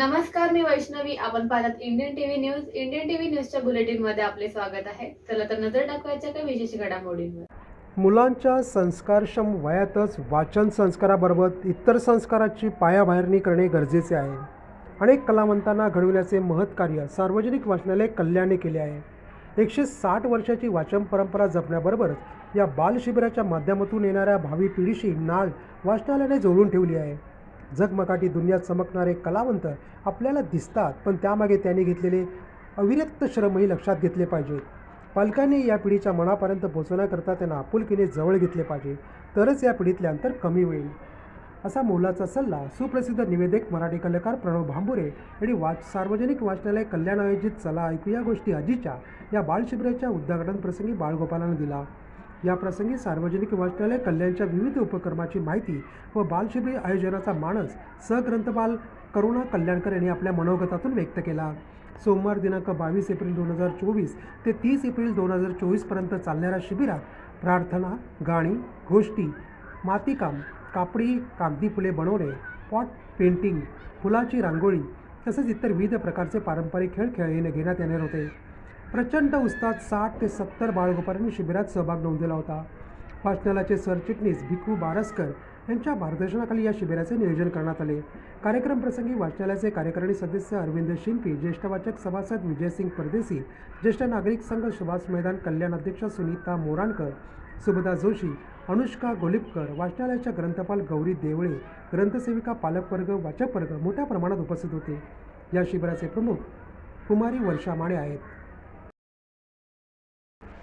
नमस्कार मी वैष्णवी. आपण पाहतात Indian TV news Indian TV न्यूजच्या बुलेटिनमध्ये आपले स्वागत आहे. चला तर नजर टाकवायच्या काही विशेष घडामोडींवर. मुलांच्या संस्कारक्षम वयातच वाचन संस्काराबरोबर इतर संस्काराची पायाबाहेरणी करणे गरजेचे आहे. अनेक कलावंतांना घडविण्याचे महत् कार्य सार्वजनिक वाचनालय कल्याणने केले आहे. एकशे साठ वर्षाची वाचन परंपरा जपण्याबरोबरच या बालशिबिराच्या माध्यमातून येणाऱ्या भावी पिढीशी नाळ वाचनालयाने जोडून ठेवली आहे. जगमगाटी दुनियात चमकणारे कलावंत आपल्याला दिसतात पण त्यामागे त्यांनी घेतलेले अविरक्त श्रमही लक्षात घेतले पाहिजेत. पालकांनी या पिढीच्या मनापर्यंत पोचवण्याकरता त्यांना आपुलकीने जवळ घेतले पाहिजे तरच या पिढीतले अंतर कमी होईल. असा मोलाचा सल्ला सुप्रसिद्ध निवेदक मराठी कलाकार प्रणव भांबुरे यांनी वाच सार्वजनिक वाचनालय कल्याण आयोजित चला ऐकूया गोष्टी आजीच्या या बालशिबिराच्या उद्घाटनप्रसंगी बाळगोपालानं दिला. याप्रसंगी सार्वजनिक वाचनालय कल्याणच्या विविध उपक्रमाची माहिती व बालशिबिर आयोजनाचा मानस सहग्रंथपाल करुणा कल्याणकर यांनी आपल्या मनोगतातून व्यक्त केला. सोमवार दिनांक बावीस एप्रिल दोन हजार चोवीस ते तीस एप्रिल दोन हजार चोवीसपर्यंत चालणाऱ्या शिबिरात प्रार्थना गाणी गोष्टी मातीकाम कापडी कागदी फुले बनवणे पॉट पेंटिंग फुलाची रांगोळी तसेच इतर विविध प्रकारचे पारंपरिक खेळ खेळणे घेण्यात येणार होते. प्रचंड उस्ताद साठ ते सत्तर बाळगोपारांनी शिबिरात सहभाग नोंदवला होता. वाचनालयाचे सरचिटणीस भिकू बारसकर यांच्या मार्गदर्शनाखाली या शिबिराचे नियोजन करण्यात आले. कार्यक्रम प्रसंगी वाचनालयाचे कार्यकारिणी सदस्य अरविंद शिंपी ज्येष्ठ वाचक सभासद विजयसिंग परदेसी ज्येष्ठ नागरिक संघ सुभाष मैदान कल्याण अध्यक्ष सुनीता मोराणकर सुभदा जोशी अनुष्का गोलिपकर वाचनालयाच्या ग्रंथपाल गौरी देवळे ग्रंथसेविका पालकवर्ग वाचकवर्ग मोठ्या प्रमाणात उपस्थित होते. या शिबिराचे प्रमुख कुमारी वर्षा माने आहेत.